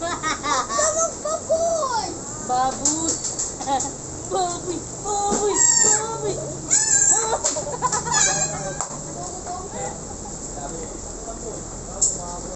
Baboy. Baboy, baboy, baboy.